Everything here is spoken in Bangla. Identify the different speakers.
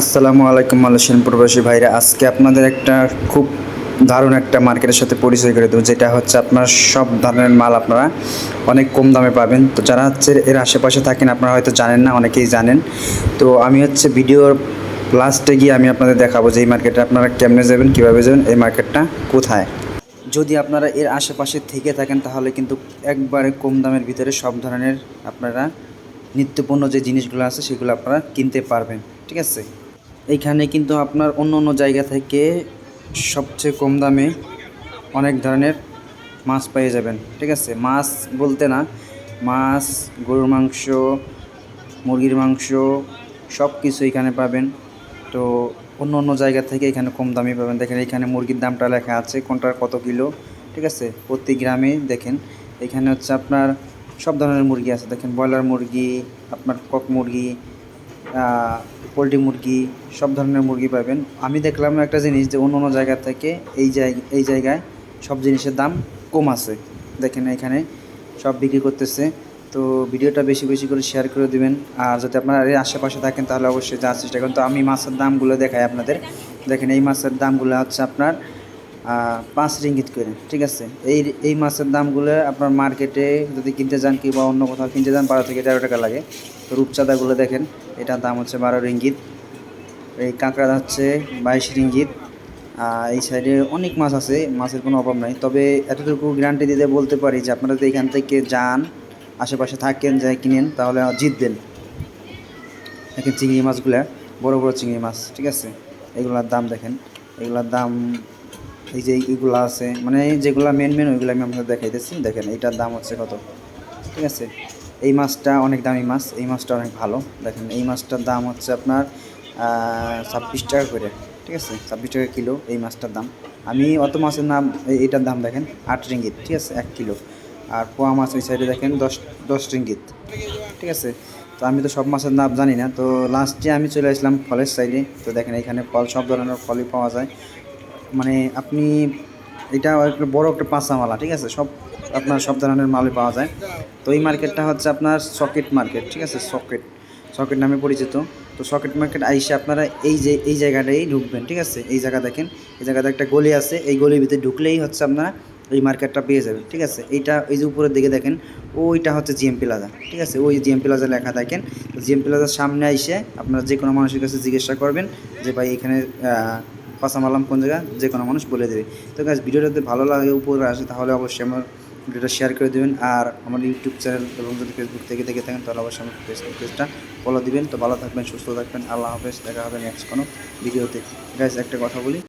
Speaker 1: আসসালামু আলাইকুম মালয়েশিয়ান প্রবাসী ভাইরা। আজকে আপনাদের একটা খুব দারুণ একটা মার্কেটের সাথে পরিচয় করে দেবো, যেটা হচ্ছে আপনার সব ধরনের মাল আপনারা অনেক কম দামে পাবেন। তো যারা হচ্ছে এর আশেপাশে থাকেন, আপনারা হয়তো জানেন না, অনেকেই জানেন। তো আমি হচ্ছে ভিডিওর লাস্টে গিয়ে আমি আপনাদের দেখাবো যে এই মার্কেটে আপনারা কেমনে যাবেন, কীভাবে যাবেন, এই মার্কেটটা কোথায়। যদি আপনারা এর আশেপাশে থেকে থাকেন, তাহলে কিন্তু একবারে কম দামের ভিতরে সব ধরনের আপনারা নিত্যপণ্য যে জিনিসগুলো আছে, সেগুলো আপনারা কিনতে পারবেন। ঠিক আছে? এইখানে কিন্তু আপনার অন্য অন্য জায়গা থেকে সবচেয়ে কম দামে অনেক ধরনের মাছ পেয়ে যাবেন, ঠিক আছে? মাছ বলতে না, মাছ, গরুর মাংস, মুরগির মাংস সব কিছু এখানে পাবেন। তো অন্য অন্য জায়গা থেকে এখানে কম দামে পাবেন। দেখেন এখানে মুরগির দামটা লেখা আছে, কোনটার কত কিলো, ঠিক আছে? প্রতি গ্রামে দেখেন, এখানে হচ্ছে আপনার সব ধরনের মুরগি আছে। দেখেন ব্রয়লার মুরগি, আপনার কক মুরগি পোলট্রি মুরগি, সব ধরনের মুরগি পাবেন। আমি দেখলাম একটা জিনিস যে অন্য অন্য জায়গা থেকে এই জায়গা, এই জায়গায় সব জিনিসের দাম কম আছে। দেখেন এখানে সব বিক্রি করতেছে। তো ভিডিওটা বেশি বেশি করে শেয়ার করে দিবেন। আর যদি আপনারা এর আশেপাশে থাকেন, তাহলে অবশ্যই যাওয়ার চেষ্টা করেন। তো আমি মাছের দামগুলো দেখাই আপনাদের। দেখেন এই মাছের দামগুলো হচ্ছে আপনার পাঁচ রিঙ্গিত করে, ঠিক আছে? এই এই মাছের দামগুলো আপনার মার্কেটে যদি কিনতে যান কিংবা অন্য কোথাও কিনতে যান, বারো থেকে তেরো টাকা লাগে। তো রূপচাঁদাগুলো দেখেন, এটার দাম হচ্ছে বারো রিঙ্গিত। এই কাঁকড়া হচ্ছে বাইশ রিঙ্গিত। এই সাইডে অনেক মাছ আছে, মাছের কোনো অভাব নাই। তবে এতটুকু গ্যারান্টি দিতে বলতে পারি যে, আপনারা যদি এখান থেকে যান, আশেপাশে থাকেন, যাই কিনেন, তাহলে জিতবেন। দেখেন চিংড়ি মাছগুলো, বড় বড় চিংড়ি মাছ, ঠিক আছে? এগুলার দাম দেখেন, এগুলার দাম এই যে এইগুলো আছে মানে যেগুলো মেন মেন ওইগুলো আমি আপনাদের দেখাইতেছি। দেখেন, এটার দাম হচ্ছে কত? ঠিক আছে? এই মাছটা অনেক দামি মাছ, এই মাছটা অনেক ভালো। দেখেন, এই মাছটার দাম হচ্ছে আপনার ছাব্বিশ টাকা করে। ঠিক আছে? ছাব্বিশ টাকা কিলো এই মাছটার দাম। আমি অত মাছের নাম এইটার দাম দেখেন, আট রিঙ্গিত। ঠিক আছে? এক কিলো। আর পোয়া মাছ ওই সাইডে দেখেন, দশ দশ রিঙ্গিত। ঠিক আছে? তো আমি তো সব মাছের নাম জানি না। তো লাস্টে আমি চলে আসলাম ফলের সাইডে তো দেখেন এখানে ফল, সব ধরনের ফলই পাওয়া যায়। মানে আপনি এটা একটা বড় একটা পাঁচামালা, ঠিক আছে? সব আপনার সব ধরনের মালই পাওয়া যায়। তো এই মার্কেটটা হচ্ছে আপনার সকেট মার্কেট, ঠিক আছে? সকেট। সকেট নামে পরিচিত। তো সকেট মার্কেট আইসে আপনারা এই যে, এই জায়গাটাই ঢুকবেন, ঠিক আছে? এই জায়গা দেখেন, এই জায়গাতে একটা গলি আছে, এই গলির ভিতরে ঢুকলেই হচ্ছে আপনারা এই মার্কেটটা পেয়ে যাবেন, ঠিক আছে? এইটা, এই যে উপরের দিকে দেখেন, ওইটা হচ্ছে জিএম প্লাজা ঠিক আছে? ওই জিএম প্লাজা লেখা দেখেন জিএম প্লাজার সামনে আইসে আপনারা যে কোনো মানুষের কাছে জিজ্ঞাসা করবেন যে, ভাই, এখানে পাসামালাম কোন জায়গায়? যে কোনো মানুষ বলে দেবে। তো গাছ ভিডিওটা যদি ভালো লাগে, উপরে আসে, তাহলে অবশ্যই আমার ভিডিওটা শেয়ার করে দেবেন। আর আমার ইউটিউব চ্যানেল এবং যদি ফেসবুক থেকে দেখে থাকেন, তাহলে অবশ্যই আমার ফেসবুক পেজটা ফলো দিবেন। তো ভালো থাকবেন, সুস্থ থাকবেন। আল্লাহ হাফেজ। দেখা হবে নেক্সট কোনো ভিডিওতে। গাইজ একটা কথা বলি।